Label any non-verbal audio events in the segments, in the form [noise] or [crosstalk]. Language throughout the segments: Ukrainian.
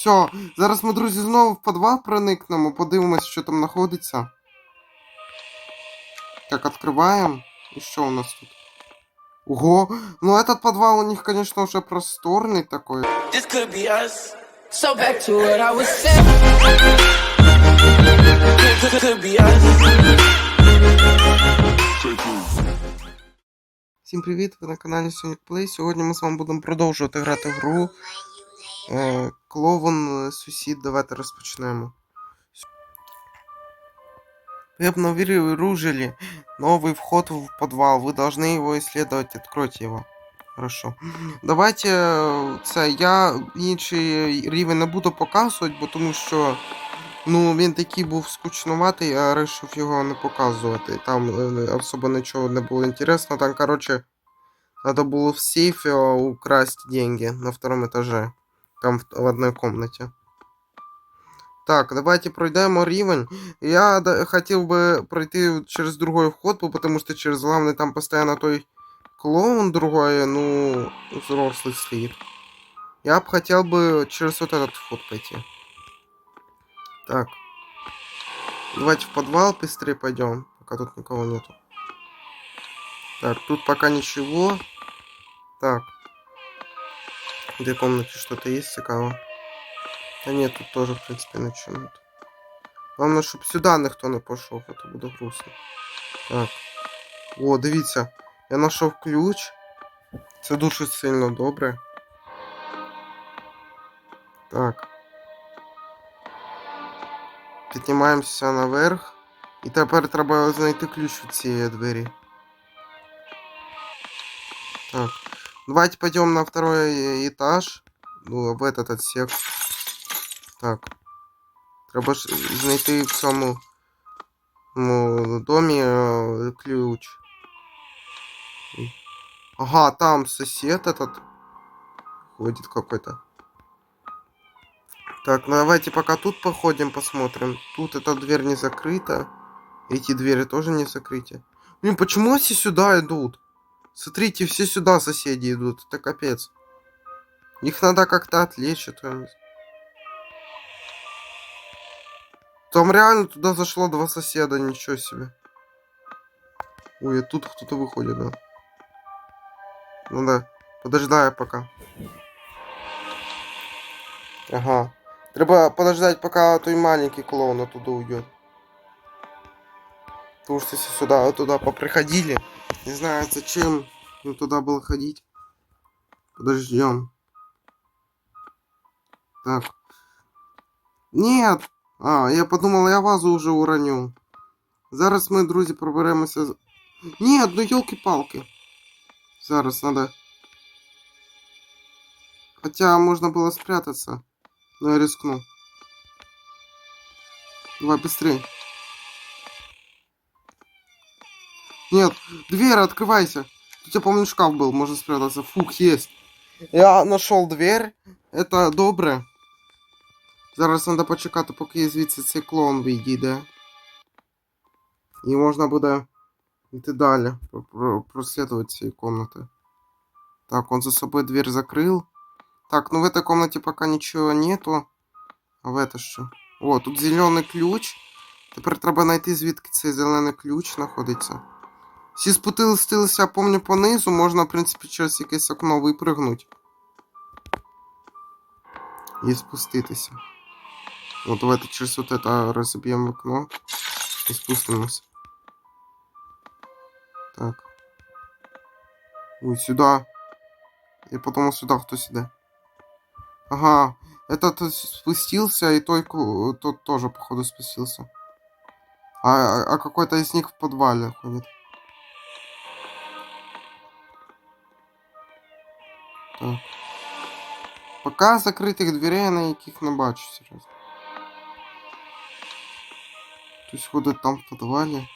Все, зараз ми, друзі, знову в підвал проникнемо, подивимось, що там знаходиться. Так, відкриваємо. І що у нас тут? Ого, ну этот подвал у них, конечно, уже просторный такой. This could be us. So back to what I was saying. Could, could be us. Всім привіт! Ви на каналі Sonic Play. Сьогодні ми з вами будемо продовжувати грати в гру. Е, Клоун е, сусід, давайте розпочнемо. Вы обнаружили новый вход в подвал. Вы должны его исследовать. Откройте его. Хорошо. Давайте е, це. Я інший рівень не буду показувати, бо тому що. Ну, він такий був скучнуватий, я вирішив його не показувати. Там е, особо нічого не було інтересно. Там, короче, надо было в сейфе украсть деньги на втором этаже. Там в, в одной комнате. Так, давайте пройдемо рівень. Я хотів би пройти через другой вход, потому что через главный там постоянно той клоун другой, ну, взрослый стоит. Я бы хотел бы через вот этот вход пойти. Так. Давайте в подвал быстрее пойдем, пока тут никого нету. Так, тут пока ничего. Так. В этой комнате что-то есть цікаво? Да нет, тут тоже, в принципе, нет. Главное, щоб сюди ніхто не пішов, а то буде грустно. Так. О, дивіться, я знайшов ключ. Це дуже сильно добре. Так. Піднімаємося наверх. І тепер треба знайти ключ від цієї двері. Так. Давайте пойдем на второй этаж. Ну, в этот отсек. Так. Треба ж знайти в цьому ну, домі е, ключ. Ага, там сосед этот ходит какой-то. Так, ну давайте пока тут походим, посмотрим. Тут эта дверь не закрыта. Эти двери тоже не закрыты. Блин, почему все сюда идут? Смотрите, все сюда соседи идут. Это капец. Их надо как-то отвлечь. то я не знаю. Там реально туда зашло два соседа, ничего себе. Ой, тут кто-то выходит, да. Ну да, подождаю пока. Ага. Треба подождать, пока той маленький клоун оттуда уйдет. Потому что если сюда, туда поприходили, не знаю зачем им туда было ходить. Подождем. Так. Нет! А, я подумал, я вазу уже уроню. Зараз ми, друзі, проберемося. Ні, ну елки-палки. Зараз надо. Хотя можно было спрятаться. Но я рискну. Давай быстрее. Нет, дверь, открывайся. Тут я помню шкаф был, можно спрятаться. Фух, есть. Я нашел дверь. Это добре. Зараз треба почекати, поки звідси цей клоун вийде. І можна буде йти далі, про- про- прослідувати цієї комнати. Так, он за собой дверь закрыл. Так, ну в этой комнате пока ничего нету. А в это що? О, тут зелений ключ. Тепер треба знайти, звідки цей зелений ключ знаходиться. Всі спустилися, помню, понизу, можна, в принципі, через якесь окно випригнути. І спуститися. Вот давайте через вот это разобьем окно и спустимся. Так. Ой, сюда. И потом сюда кто сюда. Ага, этот спустился, и той, тот тоже, походу, спустился. А- а какой-то из них в подвале ходит. Пока закрытых дверей я на яких не бачу, серйозно. Хтось ходить там в підвалі.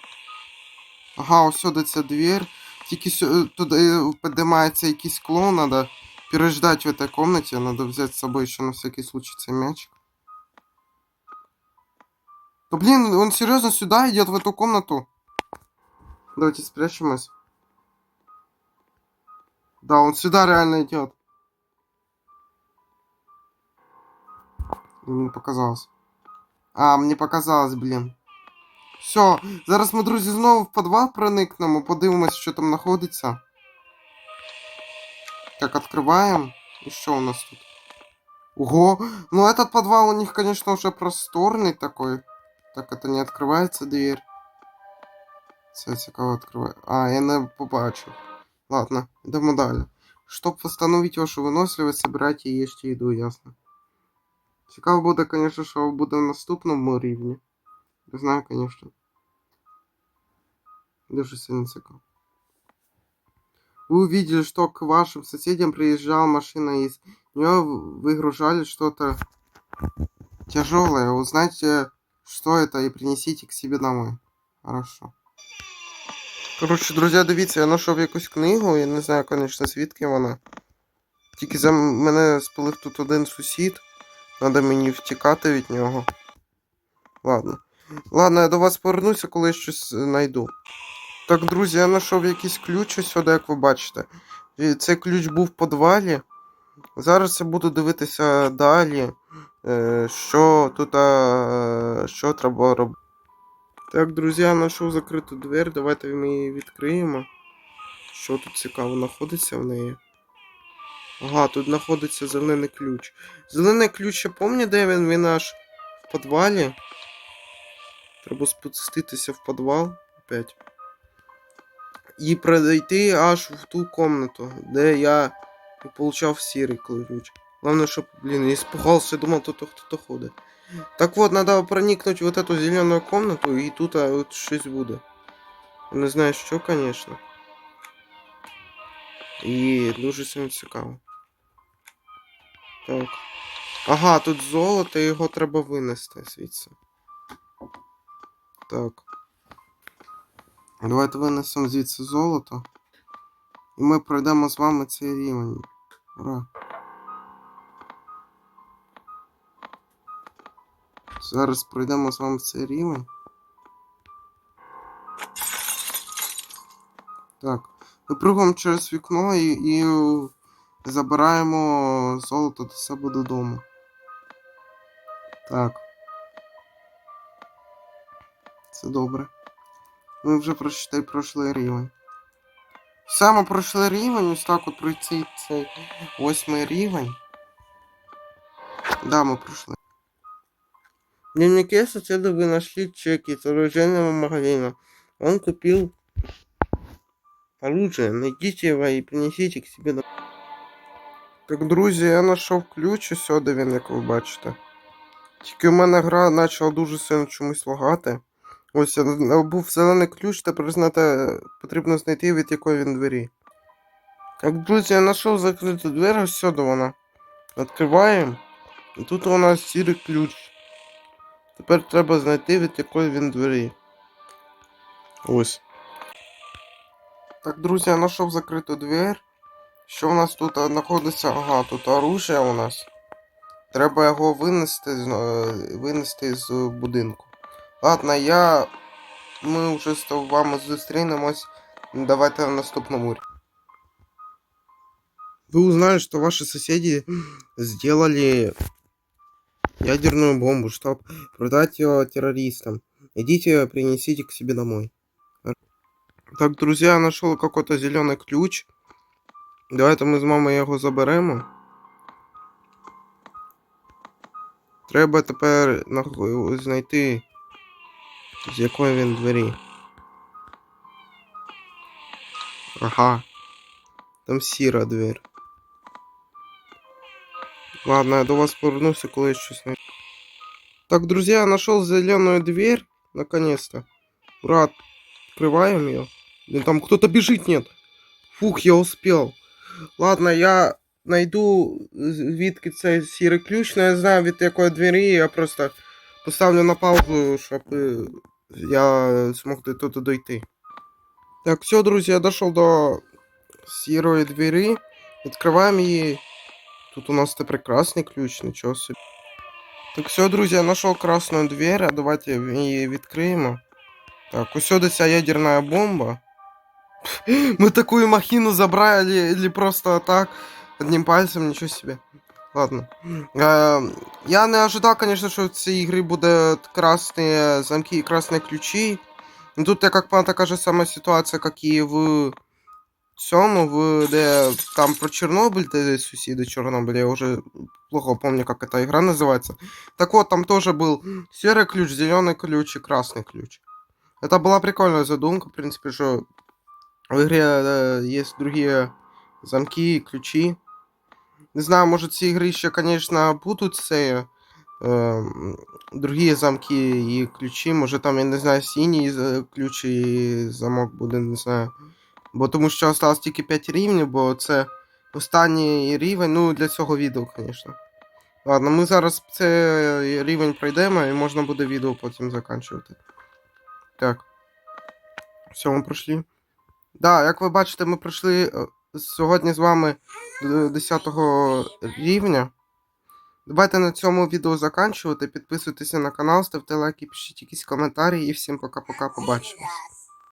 Ага, ось сюди ця двір. Тільки сю... туди підіймається якийсь клоун, надо переждать в этой комнате. Надо взять с собой еще на всякий случай цей мячик. Да блин, он серьезно сюда идет, в эту комнату? Давайте спрячемся. Да, он сюда реально идет. Мені показалось. А, мені показалось, блін. Все, зараз ми, друзі, знову в підвал проникнемо, подивимось, що там знаходиться. Так, открываем. И что у нас тут? Ого! Ну этот подвал у них, конечно, уже просторный такой. Так, это не открывается дверь. Це цікаво відкриває. А, я не побачив. Ладно, йдемо далі. Щоб восстановить вашу виносливість, собирайте і їжте їду, ясно. Цікаво буде, конечно, що буде в наступному рівні. Не знаю, конечно. Дуже сильно цікаво. Вы увидели, что к вашим соседям приезжала машина и из нее выгружали что-то тяжелое. Узнайте, что это, и принесите к себе домой. Хорошо. Коротше, друзі, дивіться, я знайшов якусь книгу, я не знаю, звісно, звідки вона. Тільки за мене спалив тут один сусід. Надо мені втікати від нього. Ладно. Ладно, я до вас повернуся, коли я щось знайду. Так, друзі, я знайшов якийсь ключ сюди, як ви бачите. І Цей ключ був в підвалі. Зараз я буду дивитися далі, е, що тут, е, що треба робити. Так, друзі, я знайшов закриту двері, давайте ми її відкриємо. Що тут цікаво знаходиться в неї? Ага, тут знаходиться зелений ключ. Зелений ключ, я пам'ятаю, де він? Він аж в підвалі. Треба спуститися в підвал опять. І пройти аж в ту комнату, де я і получав сірий ключ. Главное, щоб, блин, я испугался, думал, тут кто-то ходит. Так вот, надо проникнуть в эту зеленую комнату, и тут а, вот щось буде. Не знаю, що, конечно. І дуже сильно цікаво. Так. Ага, тут золото, його треба винести звідси. Так. Давайте винесемо звідси золото. І ми пройдемо з вами цей рівень. Ура. Зараз пройдемо з вами цей рівень. Так. Випрыгуємо через вікно і, і забираємо золото до себе додому. Так. Це добре. Ми вже прочитай пройшли рівень. Саме пройшли рівень, ось так от пройти цей восьмий рівень. Да, мы пройшли. В дневнике соседа вы нашли чеки с оружейного магазина. Он купил оружие. Найдите его и принесите к себе домой. Так, друзі, я знайшов ключ ось сюди він, як ви бачите. Тільки у мене гра почала дуже сильно чомусь лагати. Ось був зелений ключ, тепер знати потрібно знайти від якої він двері. Так, друзі, я знайшов закриту двері, ось сюди вона. Відкриваємо. І тут у нас сірий ключ. Тепер треба знайти від якої він двері. Ось. Так, друзі, я знайшов закриту двір. Що у нас тут а, знаходиться? Ага, тут оружие у нас. Треба його винести, з- е, винести з будинку. Ладно, я. Ми вже з вами зустрінемось. Давайте на наступному. Вы узнали, что ваши соседи сделали ядерную бомбу, чтобы продать ее террористам. Идите, принесите к себе домой. Так, друзья, я нашел какой-то зеленый ключ. Давайте ми з мамою його заберемо. Треба тепер знайти, з якої він двері. Ага. Там сіра двір. Ладно, я до вас повернуся, коли я щось знайду. Так, друзья, я нашел зеленую дверь. Наконец-то. Ура, открываем ее. Блин, там кто-то бежит, нет. Фух, я успел. Ладно, я найду звідки цей сірий ключ, но я знаю від якої двері, я просто поставлю на паузу, щоб е, я змог до туди дойти. Так, все, друзі, я дошел до сірої двері. Відкриваємо її. Тут у нас это прекрасный ключ, ничего себе. Так, все, друзья, я нашел красную дверь, а давайте її відкриємо. Так, ось сюди ця ядерная бомба. [laughs] Мы такую махину забрали или просто так, одним пальцем, ничего себе. Ладно. Е, я не ожидав, конечно, що в цій ігрі буде красні замки і красні ключі. Ну, Тут, як по така ж сама ситуація, як і в цьому, в, де там про Чорнобиль, де сусіди Чорнобиля, я вже плохо помню, как эта игра называется. Так вот, там тоже был серый ключ, зеленый ключ и красный ключ. Это была прикольная задумка, в принципе, что в игре есть другие замки ключи. Не знаю, может, ці ігри ще, конечно, будуть це, е, другие замки і ключі. Може там, я не знаю, синій з- ключ і замок буде, не знаю. Бо тому що осталось тільки 5 рівнів, бо це останній рівень, ну, для цього відео, звісно. Ладно, ми зараз цей рівень пройдемо і можна буде відео потім закінчувати. Так. Все, ми пройшли. Да, як ви бачите, ми пройшли е, сьогодні з вами до 10 рівня. Давайте на цьому відео заканчувати. Підписуйтеся на канал, ставте лайки, пишіть якісь коментарі і всім пока-пока, побачимось.